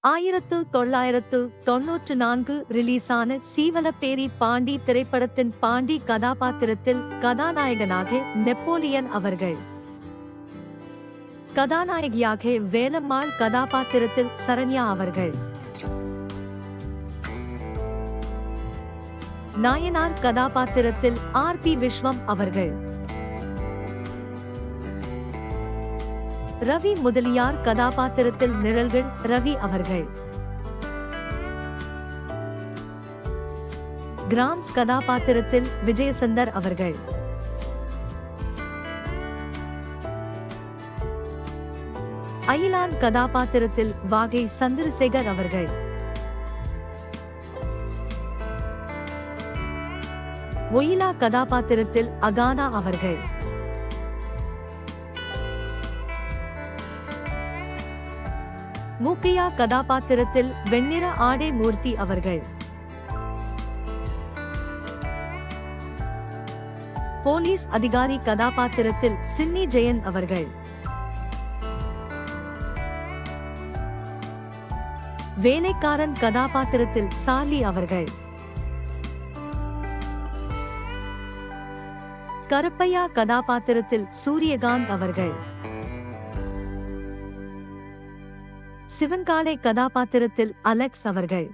ஆயிரத்து தொள்ளாயிரத்து தொன்னூற்று நான்கு ரிலீஸான சீவலப்பேரி பாண்டி திரைப்படத்தின் பாண்டி கதாபாத்திரத்தில் கதாநாயகனாக நெப்போலியன் அவர்கள். கதாநாயகியாக வேலம்மாள் கதாபாத்திரத்தில் சரண்யா அவர்கள். நாயனார் கதாபாத்திரத்தில் ஆர் பி விஸ்வம் அவர்கள். ரவி முதலியார் கதாபாத்திரத்தில் நிழல்கள் ரவி அவர்கள். கிராம்ஸ் கதாபாத்திரத்தில் விஜயசந்தர் அவர்கள். அயிலான் கதாபாத்திரத்தில் வாகை சந்திரசேகர் அவர்கள். ஒயிலா கதாபாத்திரத்தில் அகானா அவர்கள். மூக்கையா கதாபாத்திரத்தில் வெண்ணிற ஆடை மூர்த்தி அவர்கள். போலீஸ் அதிகாரி கதாபாத்திரத்தில் சின்னி ஜெயன் அவர்கள். வேலைக்காரன் கதாபாத்திரத்தில் சார்லி அவர்கள். கருப்பையா கதாபாத்திரத்தில் சூரியகாந்த் அவர்கள். சிவன்காலை கதாபாத்திரத்தில் அலெக்ஸ் அவர்கள்.